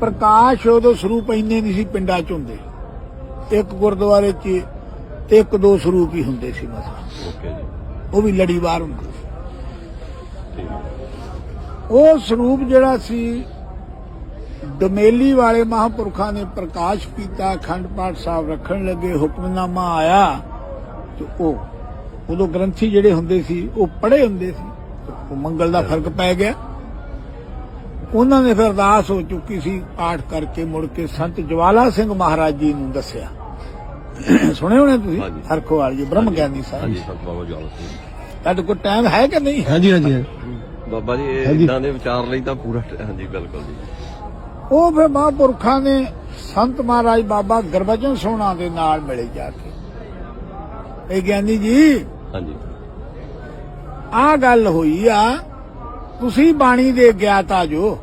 ਪ੍ਰਕਾਸ਼ ਉਦੋਂ ਸਰੂਪ ਇੰਨੇ ਨਹੀਂ ਸੀ ਪਿੰਡਾਂ ਚ ਹੁੰਦੇ। ਇੱਕ ਗੁਰਦੁਆਰੇ 'ਚ ਤੇ ਇੱਕ ਦੋ ਸਰੂਪ ਹੀ ਹੁੰਦੇ ਸੀ ਮਸਾ ਓਕੇ ਜੀ। ਉਹ ਵੀ ਲੜੀਵਾਰ ਹੁੰਦੇ ਸੀ। ਉਹ ਸਰੂਪ ਜਿਹੜਾ ਸੀ ਡਮੇਲੀ ਵਾਲੇ ਮਹਾਂਪੁਰਖਾਂ ਨੇ ਪ੍ਰਕਾਸ਼ ਕੀਤਾ ਅਖੰਡ ਪਾਠ ਸਾਹਿਬ ਰੱਖਣ ਲੱਗੇ ਹੁਕਮਨਾਮਾ ਆਇਆ ਤੇ ਉਹ ਉਦੋਂ ਗ੍ਰੰਥੀ ਜਿਹੜੇ ਹੁੰਦੇ ਸੀ ਉਹ ਪੜ੍ਹੇ ਹੁੰਦੇ ਸੀ ਉਹ ਮੰਗਲ ਦਾ ਫ਼ਰਕ ਪੈ ਗਿਆ। ਉਹਨਾਂ ਨੇ ਫਿਰ ਅਰਦਾਸ ਹੋ ਚੁੱਕੀ ਸੀ ਪਾਠ ਕਰਕੇ ਮੁੜ ਕੇ ਸੰਤ ਜਵਾਲਾ ਸਿੰਘ ਮਹਾਰਾਜ ਜੀ ਨੂੰ ਦੱਸਿਆ। ਸੁਣੇ ਹੋਣੇ ਤੁਸੀਂ। ਹਰਖੋਵਾਲ ਜੀ ਬ੍ਰਹਮ ਗਿਆਨੀ ਸਾਹਿਬ। ਹਾਂਜੀ ਸੰਤ ਬਾਬਾ ਜਵਾਲਾ ਸਿੰਘ ਤੁਹਾਡੇ ਕੋਲ ਟਾਈਮ ਹੈ ਕਿ ਨਹੀਂ? ਹਾਂਜੀ ਹਾਂਜੀ। ਬਾਬਾ ਜੀ। ਇਦਾਂ ਦੇ ਵਿਚਾਰ ਲਈ ਤਾਂ ਪੂਰਾ ਹਾਂਜੀ ਬਿਲਕੁਲ ਜੀ। ਉਹ ਫਿਰ ਮਹਾਂਪੁਰਖਾਂ ਨੇ ਸੰਤ ਮਹਾਰਾਜ ਬਾਬਾ ਗੁਰਬਚਨ ਸੋਹਣਾ ਦੇ ਨਾਲ ਮਿਲੇ ਜਾ ਕੇ। ਇਹ ਗਿਆਨੀ ਜੀ ਹਾਂਜੀ। ਆਹ ਗੱਲ ਹੋਈ ਆ ਤੁਸੀਂ ਬਾਣੀ ਦੇ ਗਿਆਤਾ ਜੋ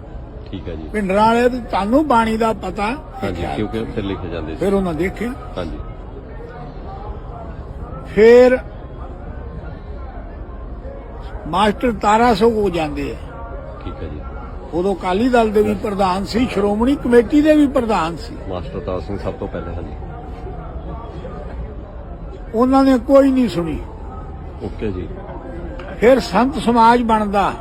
ਠੀਕ ਹੈ ਜੀ। ਪਿੰਡਰਾਂ ਵਾਲੇ ਤੇ ਤੁਹਾਨੂੰ ਬਾਣੀ ਦਾ ਪਤਾ ਹਾਂਜੀ ਕਿਉਂਕਿ ਉੱਥੇ ਲਿਖੇ ਜਾਂਦੇ ਸੀ। ਫਿਰ ਉਹਨਾਂ ਦੇਖਿਆ। ਹਾਂਜੀ। ਫਿਰ ਮਾਸਟਰ ਤਾਰਾ ਸੋ ਹੋ ਜਾਂਦੇ ਆ। ਠੀਕ ਹੈ ਜੀ। ਉਦੋਂ ਕਾਲੀ ਦਲ ਦੇ ਵੀ ਪ੍ਰਧਾਨ ਸੀ ਸ਼੍ਰੋਮਣੀ ਕਮੇਟੀ ਦੇ ਵੀ ਪ੍ਰਧਾਨ ਸੀ। ਮਾਸਟਰ ਤਾਰ ਸਿੰਘ ਸਭ ਤੋਂ ਪਹਿਲੇ ਹਾਂਜੀ। ਉਹਨਾਂ ਨੇ ਕੋਈ ਨਹੀਂ ਸੁਣੀ। ਓਕੇ ਜੀ। ਫਿਰ ਸੰਤ ਸਮਾਜ ਬਣਦਾ।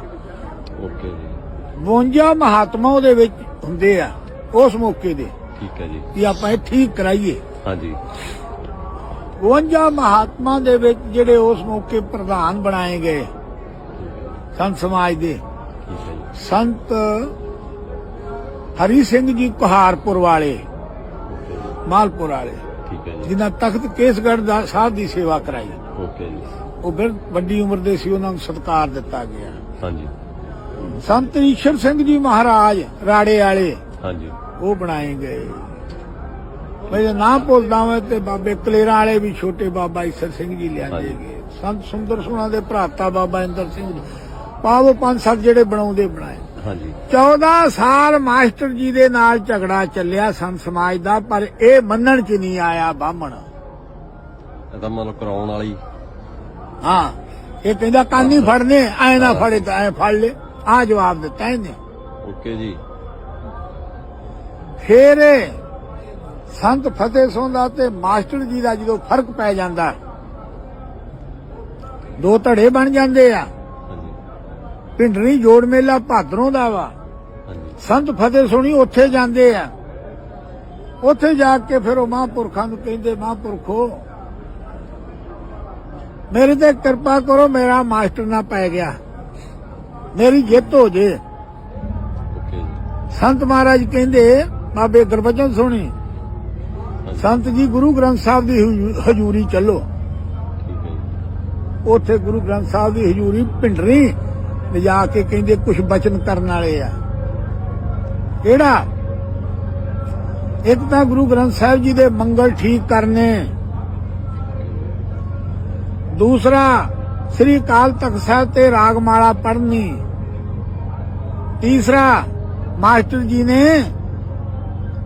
52 ਮਹਾਤਮਾ ਉਹਦੇ ਵਿੱਚ ਹੁੰਦੇ ਆ ਉਸ ਮੌਕੇ ਦੇ। ਠੀਕ ਹੈ ਜੀ। ਕਿ ਆਪਾਂ ਇਹ ਠੀਕ ਕਰਾਈਏ। ਹਾਂਜੀ। 52 ਮਹਾਤਮਾ ਦੇ ਵਿੱਚ ਜਿਹੜੇ ਉਸ ਮੌਕੇ ਪ੍ਰਧਾਨ ਬਣਾਏ ਗਏ ਸੰਤ ਸਮਾਜ ਦੇ। ਸੰਤ ਹਰੀ ਸਿੰਘ ਜੀ ਕੁਹਾਰਪੁਰ ਵਾਲੇ ਮਾਲਪੁਰ ਵਾਲੇ ਠੀਕ ਹੈ ਜੀ। ਜਿਨ੍ਹਾਂ ਤਖਤ ਕੇਸਗੜ੍ਹ ਦਾ ਸਾਹਿਬ ਦੀ ਸੇਵਾ ਕਰਾਈ। ਓਕੇ ਜੀ। ਉਹ ਫਿਰ ਵੱਡੀ ਉਮਰ ਦੇ ਸੀ ਉਹਨਾਂ ਨੂੰ ਸਤਿਕਾਰ ਦਿੱਤਾ ਗਿਆ। ਹਾਂਜੀ। ਸੰਤ ਈਸ਼ਰ ਸਿੰਘ ਜੀ ਮਹਾਰਾਜ ਰਾੜੇ ਵਾਲੇ ਹਾਂਜੀ। ਉਹ ਬਣਾਏ ਗਏ। ਮੈਂ ਨਾਮ ਭੁੱਲਦਾ ਮੈਂ ਤੇ ਬਾਬੇ ਕਲੇਰਾਂ ਵਾਲੇ ਵੀ ਛੋਟੇ ਬਾਬਾ ਈਸ਼ਰ ਸਿੰਘ ਜੀ ਲਿਆਂਦੇ। ਗਏ। ਸੰਤ ਸੁੰਦਰ ਸੋਨਾ ਦੇ ਭਰਾਤਾ ਬਾਬਾ ਇੰਦਰ ਸਿੰਘ ਜੀ। ਪਾਵੋ ਪੰਜ ਸੱਤ ਜਿਹੜੇ ਬਣਾਉਂਦੇ ਬਣਾਏ। ਹਾਂਜੀ। 14 ਸਾਲ ਮਾਸਟਰ ਜੀ ਦੇ ਨਾਲ ਝਗੜਾ ਚੱਲਿਆ ਸੰਤ ਸਮਾਜ ਦਾ ਪਰ ਇਹ ਮੰਨਣ ਚ ਨਹੀਂ ਆਇਆ ਬਾਹਮਣ। ਇਹ ਤਾਂ ਕਰਾਉਣ ਵਾਲੀ। ਹਾਂ ਇਹ ਕਹਿੰਦਾ ਕੰਨ ਨਹੀਂ ਫੜਨੇ ਐ ਨਾ ਫੜੇ ਤਾਂ ਐ ਫੜ ਲੈ। ਆ ਜਵਾਬ ਦਿੱਤਾ ਇਹਨੇ। ਓਕੇ ਜੀ। ਫੇਰ ਸੰਤ ਫਤਿਹ ਸਿੰਘ ਦਾ ਤੇ ਮਾਸਟਰ ਜੀ ਦਾ ਜਦੋਂ ਫ਼ਰਕ ਪੈ ਜਾਂਦਾ ਦੋ ਧੜੇ ਬਣ ਜਾਂਦੇ ਆ। ਪਿੰਡਰੀ ਜੋੜ ਮੇਲਾ ਭਾਦਰੋਂ ਦਾ ਵਾ। ਸੰਤ ਫਤਿਹ ਸੋਣੀ ਉੱਥੇ ਜਾਂਦੇ ਆ। ਉੱਥੇ ਜਾ ਕੇ ਫਿਰ ਉਹ ਮਹਾਂਪੁਰਖਾਂ ਨੂੰ ਕਹਿੰਦੇ ਮਹਾਂਪੁਰਖੋ ਮੇਰੇ ਤੇ ਕਿਰਪਾ ਕਰੋ ਮੇਰਾ ਮਾਸਟਰ ਨਾ ਪੈ ਗਿਆ। ਮੇਰੀ ਜਿੱਤ ਹੋ ਜੇ। ਓਕੇ ਜੀ। ਸੰਤ ਮਹਾਰਾਜ ਕਹਿੰਦੇ ਬਾਬੇ ਗੁਰਬਚਨ ਸੋਣੀ ਹਾਂਜੀ। ਸੰਤ ਜੀ ਗੁਰੂ ਗ੍ਰੰਥ ਸਾਹਿਬ ਦੀ ਹਜ਼ੂ- ਹਜ਼ੂਰੀ ਚੱਲੋ। ਠੀਕ ਹੈ ਜੀ। ਉੱਥੇ ਗੁਰੂ ਗ੍ਰੰਥ ਸਾਹਿਬ ਦੀ ਹਜ਼ੂਰੀ ਪਿੰਡਰੀ ਲਿਜਾ ਕੇ ਕਹਿੰਦੇ ਕੁਝ ਬਚਨ ਕਰਨ ਵਾਲੇ ਆ। ਕਿਹੜਾ? ਇੱਕ ਤਾਂ ਗੁਰੂ ਗ੍ਰੰਥ ਸਾਹਿਬ ਜੀ ਦੇ ਮੰਗਲ ਠੀਕ ਕਰਨੇ। ਦੂਸਰਾ ਸ੍ਰੀ ਕਾਲ ਤਖਤ ਸਾਹਿਬ ਤੇ ਰਾਗਮਾਲਾ ਪੜ੍ਹਨੀ। ਤੀਸਰਾ ਮਾਸਟਰ ਜੀ ਨੇ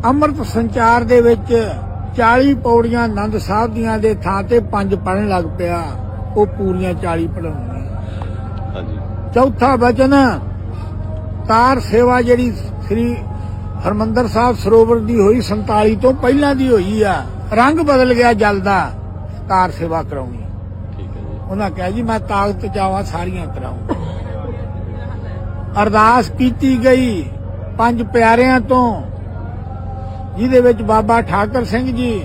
ਅੰਮ੍ਰਿਤ ਸੰਚਾਰ ਦੇ ਵਿੱਚ 40 ਪੌੜੀਆਂ ਆਨੰਦ ਸਾਹਿਬ ਦੀਆਂ ਦੇ ਥਾਂ ਤੇ ਪੰਜ ਪੜਨ ਲੱਗ ਪਿਆ। ਉਹ ਪੂਰੀਆਂ 40 ਪੜਾਉਣੀਆਂ ਹਾਂਜੀ। ਚੌਥਾ ਵਚਨ ਤਾਰ ਸੇਵਾ ਜਿਹੜੀ ਸ੍ਰੀ ਹਰਮੰਦਰ ਸਾਹਿਬ ਸਰੋਵਰ ਦੀ ਹੋਈ 47 ਤੋਂ ਪਹਿਲਾਂ ਦੀ ਹੋਈ ਆ ਰੰਗ ਬਦਲ ਗਿਆ ਜਲ ਦਾ ਤਾਰ ਸੇਵਾ ਕਰਾਉਣੀ। ਉਹਨਾਂ ਕਿਹਾ ਜੀ, ਮੈਂ ਤਾਕਤ ਚਾਵਾਂ ਸਾਰੀਆਂ ਕਰਾਉਂ ਅਰਦਾਸ ਕੀਤੀ ਗਈ ਪੰਜ ਪਿਆਰਿਆਂ ਤੋਂ, ਜਿਹਦੇ ਵਿੱਚ ਬਾਬਾ ਠਾਕਰ ਸਿੰਘ ਜੀ,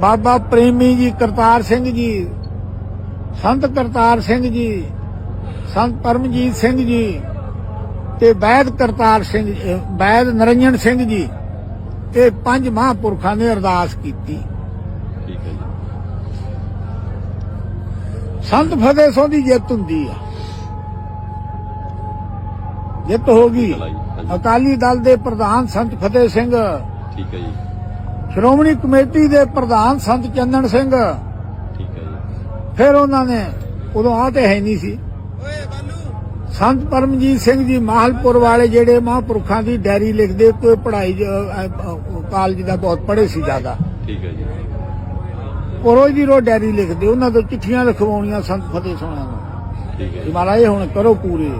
ਬਾਬਾ ਪ੍ਰੇਮੀ ਜੀ ਕਰਤਾਰ ਸਿੰਘ ਜੀ, ਸੰਤ ਕਰਤਾਰ ਸਿੰਘ ਜੀ, ਸੰਤ ਪਰਮਜੀਤ ਸਿੰਘ ਜੀ ਤੇ ਵੈਦ ਕਰਤਾਰ ਸਿੰਘ ਵੈਦ ਨਰੰਜਨ ਸਿੰਘ ਜੀ, ਇਹ ਪੰਜ ਮਹਾਂਪੁਰਖਾਂ ਨੇ ਅਰਦਾਸ ਕੀਤੀ। ਠੀਕ ਹੈ ਸੰਤ ਫਤਿਹ ਸਿੰਘ ਦੀ ਜਿੱਤ ਹੁੰਦੀ ਆ। ਜਿੱਤ ਹੋ ਗਈ। ਅਕਾਲੀ ਦਲ ਦੇ ਪ੍ਰਧਾਨ ਸੰਤ ਫਤਿਹ ਸਿੰਘ। ਠੀਕ ਹੈ ਜੀ। ਸ਼੍ਰੋਮਣੀ ਕਮੇਟੀ ਦੇ ਪ੍ਰਧਾਨ ਸੰਤ ਚੰਦਨ ਸਿੰਘ। ਠੀਕ ਹੈ ਜੀ। ਫਿਰ ਉਹਨਾਂ ਨੇ ਉਦੋਂ ਆ ਤੇ ਹੈ ਨਹੀਂ ਸੀ। ਸੰਤ ਪਰਮਜੀਤ ਸਿੰਘ ਜੀ ਮਾਹਲਪੁਰ ਵਾਲੇ ਜਿਹੜੇ ਮਹਾਂਪੁਰਖਾਂ ਦੀ ਡਾਇਰੀ ਲਿਖਦੇ ਕੋਈ ਪੜ੍ਹਾਈ ਕਾਲਜ ਦਾ ਬਹੁਤ ਪੜ੍ਹੇ ਸੀ ਜ਼ਿਆਦਾ। ਠੀਕ ਹੈ ਜੀ। ਉਹ ਜੀ ਰੋ ਡਾਇਰੀ ਲਿਖਦੇ ਉਹਨਾਂ ਤੋਂ ਚਿੱਠੀਆਂ ਲਿਖਵਾਉਣੀਆਂ ਸੰਤ ਫਤਿਹ ਸਿੰਘ ਨੂੰ। ਠੀਕ ਹੈ ਮਹਾਰਾਜ ਹੁਣ ਕਰੋ ਪੂਰੇ।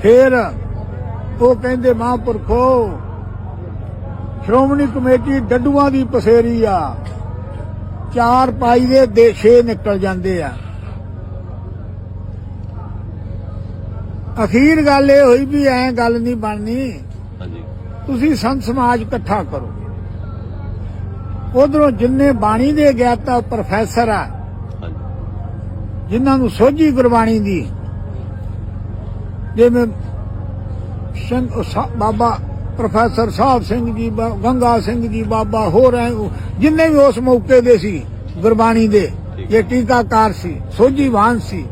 ਫਿਰ ਉਹ ਕਹਿੰਦੇ ਮਹਾਂਪੁਰਖੋ ਸ਼੍ਰੋਮਣੀ ਕਮੇਟੀ ਡੱਡੂਆਂ ਦੀ ਪਸੇਰੀ ਆ। ਚਾਰ ਪਾਈ ਦੇ ਦੇਸ਼ੇ ਨਿਕਲ ਜਾਂਦੇ ਆ। ਅਖੀਰ ਗੱਲ ਇਹ ਹੋਈ ਵੀ ਐ ਗੱਲ ਨਹੀਂ ਬਣਨੀ। ਤੁਸੀਂ ਸੰਤ ਸਮਾਜ ਇਕੱਠਾ ਕਰੋ। ਉਧਰੋਂ ਜਿੰਨੇ ਬਾਣੀ ਦੇ ਗਿਆਤਾ ਪ੍ਰੋਫੈਸਰ ਆ। ਜਿਨ੍ਹਾਂ ਨੂੰ ਸੋਝੀ ਗੁਰਬਾਣੀ ਦੀ। ਜਿਵੇਂ ਸਿੰਘ ਉਹ ਸਾ- ਬਾਬਾ ਪ੍ਰੋਫੈਸਰ ਸਾਹਿਬ ਸਿੰਘ ਜੀ ਗੰਗਾ ਸਿੰਘ ਜੀ ਬਾਬਾ ਹੋਰ ਐ ਜਿੰਨੇ ਵੀ ਉਸ ਮੌਕੇ ਦੇ ਸੀ ਗੁਰਬਾਣੀ ਦੇ ਇਹ ਟੀਕਾਕਾਰ ਸੀ ਸੋਝੀਵਾਨ ਸੀ।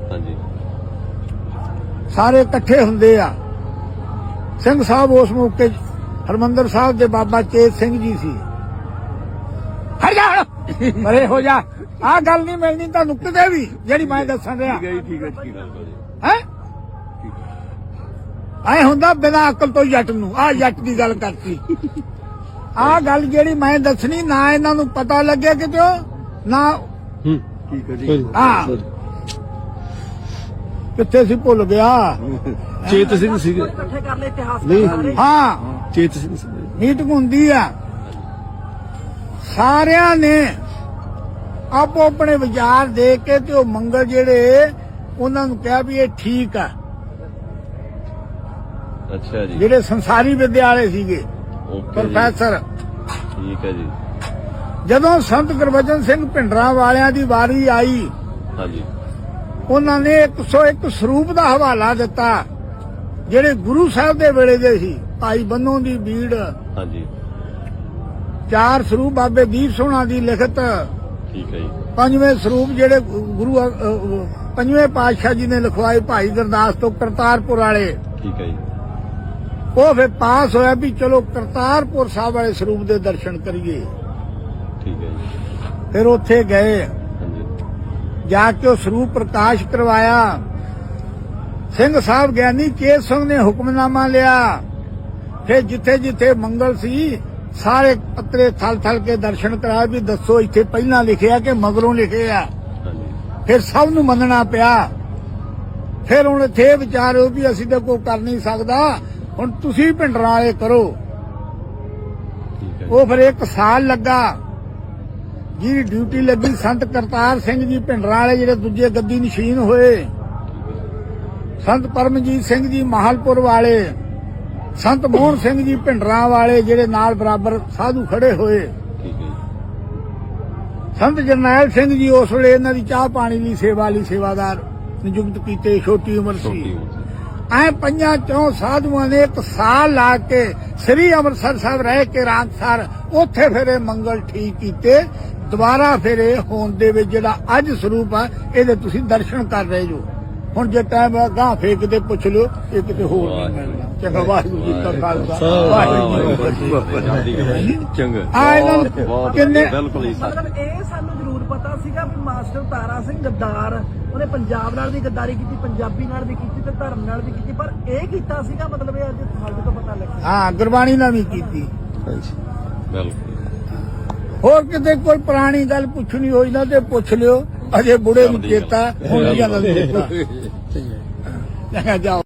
ਸਾਰੇ ਇਕੱਠੇ ਹੁੰਦੇ ਆ। ਸਿੰਘ ਸਾਹਿਬ ਉਸ ਮੌਕੇ ਹਰਮੰਦਰ ਸਾਹਿਬ ਦੇ ਬਾਬਾ ਚੇਤ ਸਿੰਘ ਜੀ ਸੀ। ਪਰੇ ਹੋ ਜਾ। ਆ ਗੱਲ ਨਹੀਂ ਮਿਲਣੀ ਤੁਹਾਨੂੰ ਕਿਤੇ ਵੀ ਜਿਹੜੀ ਮੈਂ ਦੱਸਣ ਰਿਹਾ ਠੀਕ ਹੈ ਠੀਕ ਹੈ ਠੀਕ ਹੈ। ਹੈ? ਐ ਹੁੰਦਾ ਬਿਨਾਂ ਅਕਲ ਤੋਂ ਜੱਟ ਨੂੰ। ਆ ਜੱਟ ਦੀ ਗੱਲ ਕਰਤੀ। ਆ ਗੱਲ ਜਿਹੜੀ ਮੈਂ ਦੱਸਣੀ ਨਾ ਇਹਨਾਂ ਨੂੰ ਪਤਾ ਲੱਗਿਆ ਕਿਤੇ ਨਾ ਹੂੰ। ਠੀਕ ਹੈ ਜੀ। ਆ ਕਿੱਥੇ ਸੀ ਭੁੱਲ ਗਿਆ? ਚੇਤ ਸਿੰਘ ਸੀਗੇ। ਇਕੱਠੇ ਕਰ ਲਏ ਇਤਿਹਾਸ ਨਹੀਂ। ਹਾਂ। ਚੇਤ ਸਿੰਘ ਮੀਟਿੰਗ ਹੁੰਦੀ ਆ। ਸਾਰਿਆਂ ਨੇ ਆਪੋ ਆਪਣੇ ਵਿਚਾਰ ਦੇ ਕੇ ਤੇ ਉਹ ਮੰਗਲ ਜਿਹੜੇ ਉਹਨਾਂ ਨੂੰ ਕਿਹਾ ਵੀ ਇਹ ਠੀਕ ਆ। ਅੱਛਾ ਜੀ। ਜਿਹੜੇ ਸੰਸਾਰੀ ਵਿਦਿਆਲੇ ਸੀਗੇ ਪ੍ਰੋਫੈਸਰ। ਠੀਕ ਹੈ ਜੀ। ਜਦੋਂ ਸੰਤ ਗੁਰਬਚਨ ਸਿੰਘ ਭਿੰਡਰਾਂ ਵਾਲਿਆਂ ਦੀ ਵਾਰੀ ਆਈ ਹਾਂਜੀ। ਉਹਨਾਂ ਨੇ 101 ਸਰੂਪ ਦਾ ਹਵਾਲਾ ਦਿੱਤਾ ਜਿਹੜੇ ਗੁਰੂ ਸਾਹਿਬ ਦੇ ਵੇਲੇ ਦੇ ਸੀ। ਭਾਈ ਬੰਨੋ ਦੀ ਬੀੜ ਹਾਂਜੀ। ਚਾਰ ਸਰੂਪ ਬਾਬੇ ਦੀਪ ਸੋਹਣਾ ਦੀ ਲਿਖਤ ਠੀਕ ਹੈ ਜੀ। ਪੰਜਵੇਂ ਸਰੂਪ ਜਿਹੜੇ ਗੁਰੂ ਪੰਜਵੇਂ ਪਾਤਸ਼ਾਹ ਜੀ ਨੇ ਲਿਖਵਾਏ ਭਾਈ ਗੁਰਦਾਸ ਤੋਂ ਕਰਤਾਰਪੁਰ ਵਾਲੇ। ਠੀਕ ਹੈ ਜੀ। ਉਹ ਫਿਰ ਪਾਸ ਹੋਇਆ ਵੀ ਚਲੋ ਕਰਤਾਰਪੁਰ ਸਾਹਿਬ ਵਾਲੇ ਸਰੂਪ ਦੇ ਦਰਸ਼ਨ ਕਰੀਏ। ਠੀਕ ਹੈ ਜੀ। ਫਿਰ ਉੱਥੇ ਗਏ। ਜਾ ਕੇ ਉਹ ਸਰੂਪ ਪ੍ਰਕਾਸ਼ ਕਰਵਾਇਆ। ਸਿੰਘ ਸਾਹਿਬ ਗਿਆਨੀ ਕੇਸ ਸਿੰਘ ਨੇ ਹੁਕਮਨਾਮਾ ਲਿਆ। ਫਿਰ ਜਿੱਥੇ ਜਿੱਥੇ ਮੰਗਲ ਸੀ ਸਾਰੇ ਪੱਤਰੇ ਥਲ ਥਲ ਕੇ ਦਰਸ਼ਨ ਕਰਾਏ ਵੀ ਦੱਸੋ ਇੱਥੇ ਪਹਿਲਾਂ ਲਿਖਿਆ ਕਿ ਮਗਰੋਂ ਲਿਖਿਆ? ਫਿਰ ਸਭ ਨੂੰ ਮੰਨਣਾ ਪਿਆ। ਫਿਰ ਹੁਣ ਇੱਥੇ ਵਿਚਾਰੋ ਵੀ ਅਸੀਂ ਤਾਂ ਕੋਈ ਕਰ ਨਹੀਂ ਸਕਦਾ। ਹੁਣ ਤੁਸੀਂ ਭਿੰਡਰਾਂ ਵਾਲੇ ਕਰੋ। ਉਹ ਫਿਰ ਇੱਕ ਸਾਲ ਲੱਗਾ। ਜਿਹਦੀ ਡਿਊਟੀ ਲੱਗੀ ਸੰਤ ਕਰਤਾਰ ਸਿੰਘ ਜੀ ਭਿੰਡਰਾਂ ਵਾਲੇ ਜਿਹੜੇ ਦੂਜੇ ਗੱਦੀ ਨਸ਼ੀਨ ਹੋਏ। ਸੰਤ ਪਰਮਜੀਤ ਸਿੰਘ ਜੀ ਮਾਹਲਪੁਰ ਵਾਲੇ। ਸੰਤ ਮੋਹਨ ਸਿੰਘ ਜੀ ਭਿੰਡਰਾਂ ਵਾਲੇ ਜਿਹੜੇ ਨਾਲ ਬਰਾਬਰ ਸਾਧੂ ਖੜੇ ਹੋਏ। ਸੰਤ ਜਰਨੈਲ ਸਿੰਘ ਜੀ ਉਸ ਵੇਲੇ ਇਹਨਾਂ ਦੀ ਚਾਹ ਪਾਣੀ ਲਈ ਸੇਵਾ ਲਈ ਸੇਵਾਦਾਰ ਨਿਯੁਕਤ ਕੀਤੇ ਛੋਟੀ ਉਮਰ ਸੀ। ਐ ਪੰਜਾਂ ਚੋਂ ਸਾਧੂਆਂ ਨੇ ਇੱਕ ਸਾਲ ਲਾ ਕੇ ਸ੍ਰੀ ਅੰਮ੍ਰਿਤਸਰ ਸਾਹਿਬ ਰਹਿ ਕੇ ਰਾਂਗਸਰ ਉੱਥੇ ਫਿਰ ਇਹ ਮੰਗਲ ਠੀਕ ਕੀਤੇ ਦੁਬਾਰਾ ਫਿਰ ਇਹ ਹੋਣ ਦੇ ਵਿੱਚ ਜਿਹੜਾ ਅੱਜ ਸਰੂਪ ਆ ਇਹਦੇ ਤੁਸੀਂ ਦਰਸ਼ਨ ਕਰ ਰਹੇ ਜੋ। ਹੁਣ ਜੇ ਟਾਈਮ ਆ ਗਾਂ ਫੇਕ ਤੇ ਪੁੱਛ ਲਿਓ ਇਹ ਕਿਤੇ ਹੋਰ ਨਹੀਂ ਮਿਲਣਾ। ਚੰਗਾ ਵਾਹਿਗੁਰੂ ਜੀ ਕਾ ਖਾਲਸਾ। ਵਾਹਿਗੁਰੂ ਜੀ ਕੀ ਫਤਿਹ। ਚੰਗਾ। ਆ ਇਹਨਾਂ ਨੂੰ ਬਹੁਤ ਕਿੰਨੇ ਬਿਲਕੁਲ ਹੀ ਮਤਲਬ ਇਹ ਸਾਨੂੰ ਜ਼ਰੂਰ ਪਤਾ ਸੀਗਾ ਵੀ ਮਾਸਟਰ ਤਾਰਾ ਸਿੰਘ ਗੱਦਾਰ ਉਹਨੇ ਪੰਜਾਬ ਨਾਲ ਵੀ ਗੱਦਾਰੀ ਕੀਤੀ ਪੰਜਾਬੀ ਨਾਲ ਵੀ ਕੀਤੀ ਤੇ ਧਰਮ ਨਾਲ ਵੀ ਕੀਤੀ ਪਰ ਇਹ ਕੀਤਾ ਸੀਗਾ ਮਤਲਬ ਇਹ ਅੱਜ ਸਾਡੇ ਤੋਂ ਪਤਾ ਲੱਗਿਆ। ਹਾਂ ਗੁਰਬਾਣੀ ਨਾਲ ਵੀ ਕੀਤੀ। ਹਾਂਜੀ। ਬਿਲਕੁਲ। ਹੋਰ ਕਿਤੇ ਕੋਈ ਪੁਰਾਣੀ ਗੱਲ ਪੁੱਛਣੀ ਹੋਈ ਨਾ ਤੇ ਪੁੱਛ ਲਿਓ। ਅਜੇ ਬੁੜੇ ਨੂੰ ਚੇਤਾ ਹੁਣ ਨਹੀਂ ਜਾਂਦਾ ਚੰਗਾ। ਜਾਓ।